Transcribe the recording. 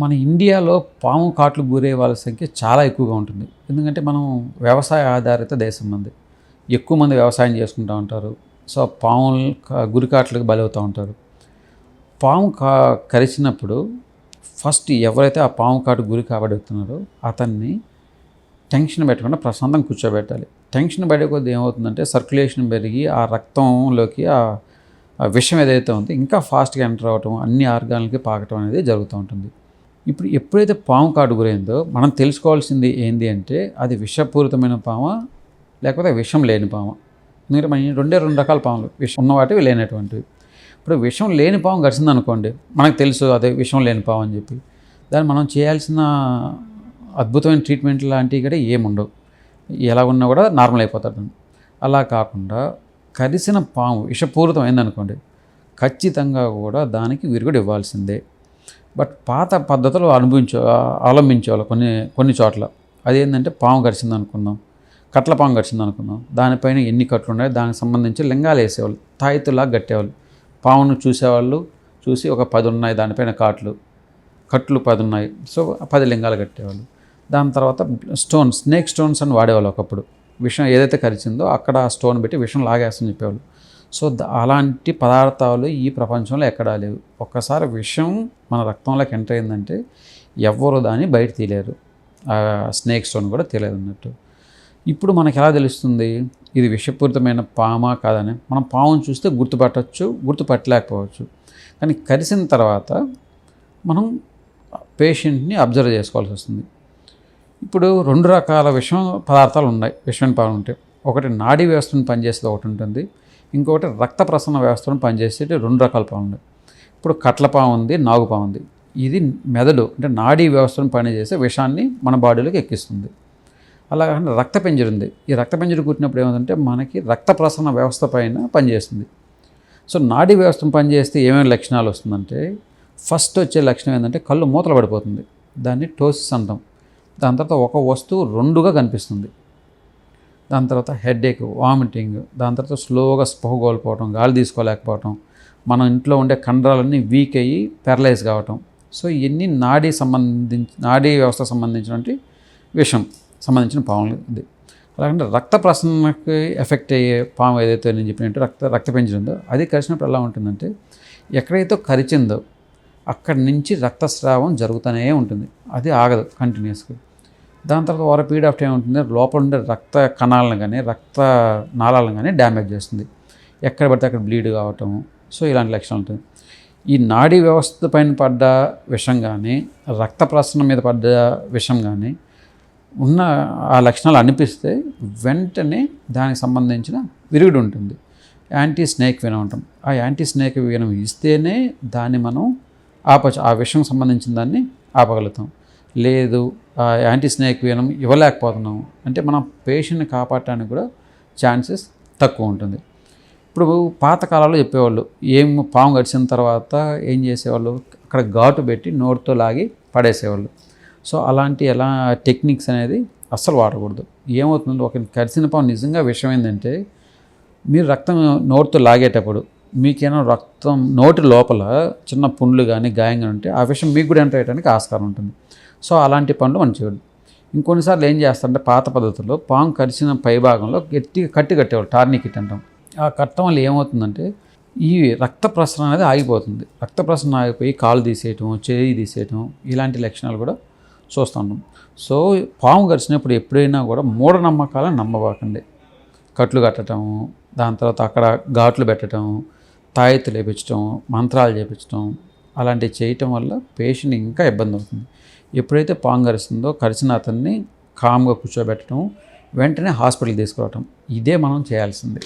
మన ఇండియాలో పాము కాట్లు గురే వాళ్ళ సంఖ్య చాలా ఎక్కువగా ఉంటుంది. ఎందుకంటే మనం వ్యవసాయ ఆధారిత దేశం మంది ఎక్కువ మంది వ్యవసాయం చేసుకుంటూ ఉంటారు. సో పాములు గురికాట్లకు బలవుతూ ఉంటారు. పాము కా కరిచినప్పుడు ఫస్ట్ ఎవరైతే ఆ పాము కాటు గురి కాబడుతున్నారో అతన్ని టెన్షన్ పెట్టకుండా ప్రశాంతం కూర్చోబెట్టాలి. టెన్షన్ పడే కొద్దీ ఏమవుతుందంటే సర్క్యులేషన్ పెరిగి ఆ రక్తంలోకి ఆ ఆ విషం ఏదైతే ఉందో ఇంకా ఫాస్ట్గా ఎంటర్ అవ్వటం అన్ని ఆర్గాన్లకి పాకటం అనేది జరుగుతూ ఉంటుంది. ఇప్పుడు ఎప్పుడైతే పాము కాటు గురైందో మనం తెలుసుకోవాల్సింది ఏంది అంటే అది విషపూరితమైన పామా లేకపోతే విషం లేని పామ? ఎందుకంటే మన రెండే రెండు రకాల పాములు విషం ఉన్నవాటివి లేనటువంటివి. ఇప్పుడు విషం లేని పాము గడిచింది అనుకోండి మనకు తెలుసు అదే విషం లేని పాము అని చెప్పి. దాన్ని మనం చేయాల్సిన అద్భుతమైన ట్రీట్మెంట్ లాంటివి కూడా ఏముండవు ఎలా ఉన్నా కూడా నార్మల్ అయిపోతాడు అలా కాకుండా కరిసిన పాము విషపూరితం అయిందనుకోండి ఖచ్చితంగా కూడా దానికి విరుగుడు ఇవ్వాల్సిందే. బట్ పాత పద్ధతులు అనుభవించే అవలంబించేవాళ్ళు కొన్ని కొన్ని చోట్ల. అదేంటంటే పాము గడిచింది అనుకుందాం కట్ల పాము గడిచింది అనుకుందాం. దానిపైన ఎన్ని కట్లు ఉన్నాయో దానికి సంబంధించి లింగాలు వేసేవాళ్ళు తాయితులా కట్టేవాళ్ళు. పామును చూసేవాళ్ళు చూసి ఒక పది ఉన్నాయి దానిపైన కాట్లు కట్లు పది ఉన్నాయి. సో పది లింగాలు కట్టేవాళ్ళు. దాని తర్వాత స్టోన్ స్నేక్ స్టోన్స్ అని వాడేవాళ్ళు ఒకప్పుడు. విషం ఏదైతే కరిచిందో అక్కడ ఆ స్టోన్ పెట్టి విషం లాగేస్తని చెప్పేవాళ్ళు. సో అలాంటి పదార్థాలు ఈ ప్రపంచంలో ఎక్కడా లేవు. ఒక్కసారి విషం మన రక్తంలోకి ఎంటర్ అయిందంటే ఎవ్వరు దాన్ని బయట తీయలేరు. ఆ స్నేక్ స్టోన్ కూడా తీయలేదు అన్నట్టు. ఇప్పుడు మనకి ఎలా తెలుస్తుంది? ఇది విషపూరితమైన పామా కాదని. మనం పామును చూస్తే గుర్తుపట్టచ్చు గుర్తుపట్టలేకపోవచ్చు. కానీ కరిసిన తర్వాత మనం పేషెంట్ని అబ్జర్వ్ చేసుకోవాల్సి వస్తుంది. ఇప్పుడు రెండు రకాల విషం పదార్థాలు ఉన్నాయి విషమైన పాలు ఉంటాయి ఒకటి నాడీ వ్యవస్థను పనిచేసేది ఒకటి ఉంటుంది. ఇంకొకటి రక్త ప్రసరణ వ్యవస్థను పనిచేసేటి రెండు రకాల పాము ఉన్నాయి. ఇప్పుడు కట్లపాము ఉంది నాగుపాము ఉంది. ఇది మెదడు అంటే నాడీ వ్యవస్థను పనిచేసే విషాన్ని మన బాడీలోకి ఎక్కిస్తుంది. అలా కాకుండా రక్త పెంజరు ఉంది. ఈ రక్త పెంజరు కుట్టినప్పుడు ఏమంటే మనకి రక్త ప్రసరణ వ్యవస్థ పైన పనిచేస్తుంది. సో నాడీ వ్యవస్థను పనిచేస్తే ఏమేమి లక్షణాలు వస్తుందంటే ఫస్ట్ వచ్చే లక్షణం ఏంటంటే కళ్ళు మూతలు పడిపోతుంది. దాన్ని టోసిస్ అంటాం. దాని తర్వాత ఒక వస్తువు రెండుగా కనిపిస్తుంది. దాని తర్వాత హెడేక్ వామిటింగ్ దాని తర్వాత స్లోగా స్పృహ కోల్పోవటం గాలి తీసుకోలేకపోవటం మన ఇంట్లో ఉండే కండరాలన్నీ వీక్ అయ్యి పెరలైజ్ కావటం. సో ఇవన్నీ నాడీ సంబంధించి నాడీ వ్యవస్థ సంబంధించినటువంటి విషయం సంబంధించిన పాములు ఇది. అలాగంటే రక్త ప్రసరణకి ఎఫెక్ట్ అయ్యే పాము ఏదైతే నేను చెప్పినట్టు రక్త రక్త పెంచుందో అది కలిసినప్పుడు ఎలా ఉంటుందంటే ఎక్కడైతే కరిచిందో అక్కడి నుంచి రక్తస్రావం జరుగుతూనే ఉంటుంది. అది ఆగదు కంటిన్యూస్గా దాని తర్వాత ఓవర్ పీరియడ్ ఆఫ్ టైం ఉంటుంది. లోపల ఉండే రక్త కణాలను కానీ రక్త నాళాలను కానీ డ్యామేజ్ చేస్తుంది. ఎక్కడ పడితే అక్కడ బ్లీడ్ కావటం. సో ఇలాంటి లక్షణాలు ఉంటుంది ఈ నాడీ వ్యవస్థ పైన పడ్డ విషం కానీ రక్త ప్రసరణ మీద పడ్డ విషం కానీ ఉన్న ఆ లక్షణాలు అనిపిస్తే వెంటనే దానికి సంబంధించిన విరుగుడు ఉంటుంది. యాంటీ స్నేక్ వినం ఉంటాం ఆ యాంటీ స్నేక్ వినం ఇస్తేనే దాన్ని మనం ఆపచ్చు ఆ విషయం సంబంధించిన దాన్ని ఆపగలుగుతాం. లేదు యాంటీ స్నేక్ వినం ఇవ్వలేకపోతున్నాం. అంటే మనం పేషెంట్ని కాపాడటానికి కూడా ఛాన్సెస్ తక్కువ ఉంటుంది. ఇప్పుడు పాతకాలంలో చెప్పేవాళ్ళు ఏం పాము గడిచిన తర్వాత ఏం చేసేవాళ్ళు? అక్కడ ఘాటు పెట్టి నోటితో లాగి పడేసేవాళ్ళు. సో అలాంటి ఎలా టెక్నిక్స్ అనేది అస్సలు వాడకూడదు. ఏమవుతుందో ఒక కరిసిన పాము నిజంగా విషయం ఏంటంటే మీరు రక్తం నోటితో లాగేటప్పుడు మీకేమో రక్తం నోటి లోపల చిన్న పుండ్లు కానీ గాయంగా ఉంటే ఆ విషయం మీకు కూడా ఎంటర్ అయ్యడానికి ఆస్కారం ఉంటుంది. సో అలాంటి పనులు మనం చేయడం ఇంకొన్నిసార్లు ఏం చేస్తారంటే పాత పద్ధతుల్లో పాము కరిచిన పై భాగంలో గట్టిగా కట్టి కట్టేవాళ్ళు టార్నికిట్ అంటాం. ఆ కట్టడం వల్ల ఏమవుతుందంటే ఈ రక్త ప్రసరణ అనేది ఆగిపోతుంది. రక్త ప్రసరణ ఆగిపోయి కాలు తీసేయటం చేయి తీసేయటం ఇలాంటి లక్షణాలు కూడా చూస్తుంటాం సో పాము కరిచినప్పుడు ఎప్పుడైనా కూడా మూఢనమ్మకాలను నమ్మబాకండి కట్లు కట్టడం దాని తర్వాత అక్కడ ఘాట్లు పెట్టడం తాయెత్తులు వేపించడం మంత్రాలు చేపించడం అలాంటివి చేయటం వల్ల పేషెంట్ ఇంకా ఇబ్బంది అవుతుంది. ఎప్పుడైతే పాము కరిస్తుందో కరిచిన అతన్ని కామ్గా కూర్చోబెట్టడం వెంటనే హాస్పిటల్ తీసుకురావటం. ఇదే మనం చేయాల్సింది.